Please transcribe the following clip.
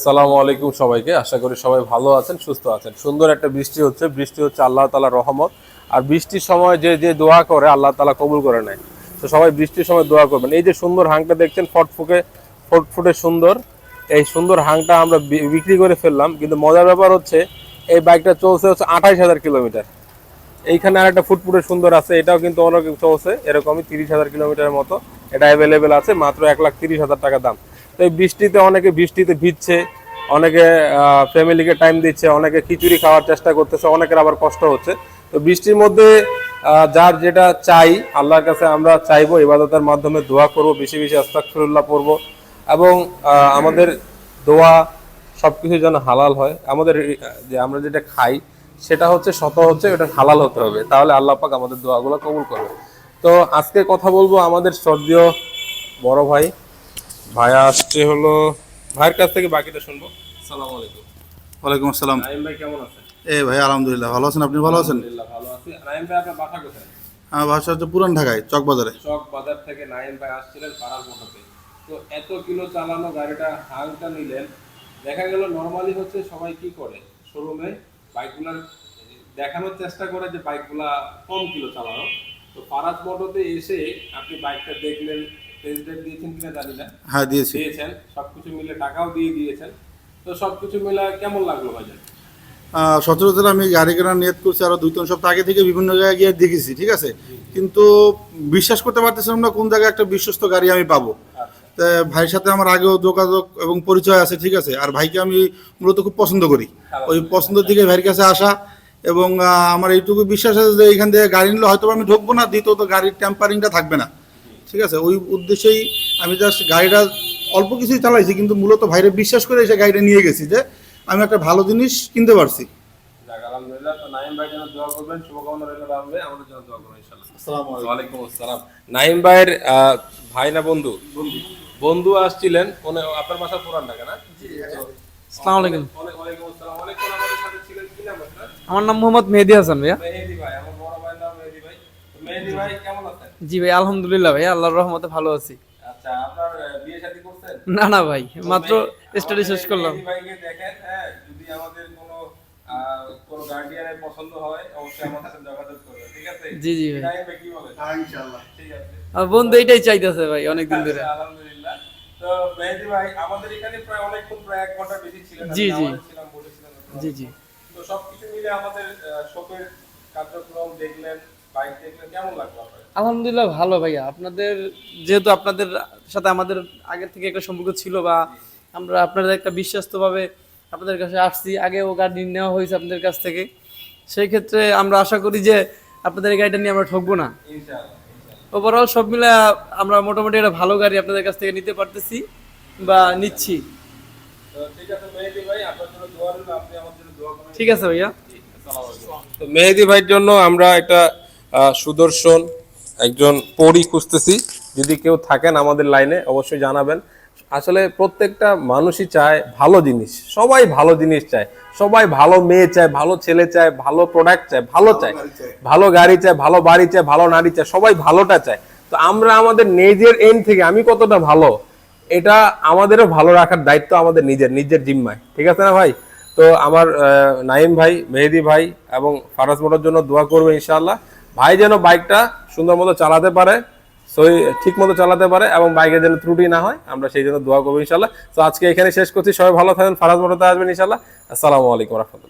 আসসালামু আলাইকুম সবাইকে। আশা করি সবাই ভালো আছেন, সুস্থ আছেন। সুন্দর একটা বৃষ্টি হচ্ছে। বৃষ্টি হচ্ছে আল্লাহ তালা রহমত। আর বৃষ্টির সময় যে যে দোয়া করে, আল্লাহ তালা কবুল করে নেয়। তো সবাই বৃষ্টির সময় দোয়া করবেন। এই যে সুন্দর হাংটা দেখছেন ফটফুকে ফটফুটে সুন্দর। এই সুন্দর হাংটা আমরা বিক্রি করে ফেললাম। কিন্তু মজার ব্যাপার হচ্ছে, এই বাইকটা চলছে হচ্ছে আঠাইশ হাজার কিলোমিটার। এইখানে আর একটা ফুটফুটে সুন্দর আছে। এটাও কিন্তু অনেক চলছে। এরকমই তিরিশ হাজার কিলোমিটারের মতো। এটা অ্যাভেলেবেল আছে, মাত্র এক লাখ তিরিশ হাজার টাকা দাম। তো এই বৃষ্টিতে অনেকে বৃষ্টিতে ভিজছে, অনেকে ফ্যামিলিকে টাইম দিচ্ছে, অনেকে খিচুড়ি খাওয়ার চেষ্টা করতেছে, অনেকের আবার কষ্ট হচ্ছে। তো বৃষ্টির মধ্যে যার যেটা চাই, আল্লাহর কাছে আমরা চাইব, ইবাদতের মাধ্যমে দোয়া করব, বেশি বেশি আস্তাকফিরুল্লাহ পড়ব এবং আমাদের দোয়া সব সবকিছু যেন হালাল হয়। আমাদের, যে আমরা যেটা খাই, সেটা হচ্ছে শত হচ্ছে ওটা হালাল হতে হবে। তাহলে আল্লাহ পাক আমাদের দোয়াগুলো কবুল করবে তো আজকে কথা বলব আমাদের শ্রদ্ধেয় বড় ভাই ভাইয়া আসছে হলো ভাইয়ের কাছ থেকে বাকিটা শুনব। সালাম আলাইকুম। ওয়ালাইকুম আসসালাম। নাইম ভাই কেমন আছেন? এ ভাই আলহামদুলিল্লাহ ভালো আছেন আপনি? ভালো আছেন? আলহামদুলিল্লাহ ভালো আছি। নাইম ভাই আপনার বাসা কোথায়? আমার বাসা হচ্ছে পুরান ঢাকায় চকবাজারে চক বাজার থেকে নাইম ভাই আসছিলেন পাড়ার মোটাতে তো এত কিলো চালানো গাড়িটা হাংটা নিলেন। দেখা গেল নর্মালি হচ্ছে সবাই কি করে? শোরুমে বাইকগুলার দেখানোর চেষ্টা করে যে বাইকগুলা কম কিলো চালানো। তো পারাজ মোটরতে এসে আপনি বাইকটা দেখলেন টেস্ট ড্রাইভ দিয়েছেন কিনা জানি না। হ্যাঁ দিয়েছি। দিয়েছেন সবকিছু মিলে টাকাও দিয়ে দিয়েছেন। তো সবকিছু মিলে কেমন লাগল আহ, সচরাচর আমি গাড়ি কেনার নিয়ত করছি আরও দুই তিন সপ্তাহ আগে থেকে বিভিন্ন জায়গায় গিয়ে দেখেছি ঠিক আছে? কিন্তু বিশ্বাস করতে পারতেছিলাম না কোন জায়গায় একটা বিশ্বস্ত গাড়ি আমি পাবো। আচ্ছা। তা ভাইয়ের সাথে আমার আগেও যোগাযোগ এবং পরিচয় আছে ঠিক আছে? আর ভাইকে আমি মূলত খুব পছন্দ করি। ওই পছন্দের দিকে ভাইয়ের কাছে আসা এবং আমার এইটুকু বিশ্বাস আছে যে এখান থেকে গাড়ি নিলে হয়তো আমি ঢুকবো না দ্বিতীয়ত গাড়ির টেম্পারিংটা থাকবে না। ঠিক আছে? ওই উদ্দেশ্যেই আমি জাস্ট গাড়িটা অল্প কিছুই চালাইছি কিন্তু মূলত ভাইরে বিশ্বাস করে এসে গাড়িটা নিয়ে গেছি যে আমি একটা ভালো জিনিস কিনতে পারছি। আলহামদুলিল্লাহ। তো নাইম ভাই যেন দোয়া করবেন। শুভকামনা রইল ভাই আমাদের জন্য দোয়া করবেন ইনশাআল্লাহ। ওয়ালাইকুম আসসালাম। নাইম ভাইয়ের আহ, ভাই না বন্ধু? বন্ধু। আসছিলেন। আপনার বাসা পুরান ঢাকা না? আসসালামু আলাইকুম। ওয়ালাই- ওয়ালাইকুম আসসালাম। অনেকক্ষণ আমাদের সাথে ছিলেন। কি নাম আপনার? আমার নাম মোহাম্মদ মেহেদি হাসান ভাইয়া মেহেদি ভাই আমার বড় ভাইয়ের নাম মেহেদি ভাই তো মেহেদি ভাই কেমন আছেন জি ভাই আলহামদুলিল্লাহ ভাই আল্লাহর রহমতে ভালো আছি। আচ্ছা আপনার বিয়ে শাদী করছেন? না না ভাই মাত্র স্টাডি শেষ করলাম। ভাইকে দেখেন হ্যাঁ যদি আমাদের কোনো কোনো গার্ডিয়ানের পছন্দ হয় অবশ্যই আমার সাথে যোগাযোগ করবেন ঠিক আছে? জি জি ভাই। কি বলেন? ঠিক আছে। আমার বন্ধু এটাই চাইতেছে ভাই অনেকদিন ধরে। আচ্ছা, আলহামদুলিল্লাহ। তো মেহেদি ভাই আমাদের এখানে প্রায় অনেকক্ষণ প্রায় এক ঘণ্টা বেশি ছিলেন জি, জি। জি জি। তো সবকিছু মিলে আমাদের শপের কার্যক্রম দেখলেন আলহামদুলিল্লাহ ভালো ভাইয়া। আপনাদের যেহেতু আপনাদের সাথে আমাদের আগের থেকে একটা সম্পর্ক ছিল বা আমরা আপনাদের একটা বিশ্বস্তভাবে আপনাদের কাছে আসছি আগেও গাড়ি নেওয়া হয়েছে আপনাদের কাছ থেকে। সেই ক্ষেত্রে আমরা আশা করি যে আপনাদের এই গাড়িটা নিয়ে আমরা ঠকবো না। ওভারঅল সব মিলে আমরা মোটামুটি একটা ভালো গাড়ি আপনাদের কাছ থেকে নিতে পারতেছি বা নিচ্ছি। ঠিক আছে ভাইয়া। তো মেহেদি ভাইয়ের জন্য আমরা একটা সুদর্শন একজন পড়ি খুঁজতেছি। যদি কেউ থাকেন আমাদের লাইনে অবশ্যই জানাবেন। আসলে প্রত্যেকটা মানুষই চায় ভালো জিনিস। সবাই ভালো জিনিস চায়। সবাই ভালো মেয়ে চায় ভালো ছেলে চায় ভালো প্রোডাক্ট চায় ভালো চায়। ভালো গাড়ি চায়। ভালো বাড়ি চায় ভালো নারী চায় সবাই ভালোটা চায়। তো আমরা আমাদের নিজের এন্ড থেকে আমি কতটা ভালো এটা আমাদেরও ভালো রাখার দায়িত্ব আমাদের নিজের নিজের জিম্মায়। ঠিক আছে না ভাই? তো আমার নাইম ভাই মেহেদি ভাই এবং ফারাজ মোটর জন্য দোয়া করবে ইনশাআল্লাহ। ভাই যেন বাইকটা সুন্দর মতো চালাতে পারে সই ঠিক মতো চালাতে পারে এবং বাইকে যেন ত্রুটি না হয়, আমরা সেই জন্য দোয়া করব ইনশাল্লাহ। তো আজকে এখানে শেষ করছি, সবাই ভালো থাকেন, ফারাজ মোটরতে আসবেন ইনশাল্লাহ। আসসালামু আলাইকুম রহমতুল্লাহ।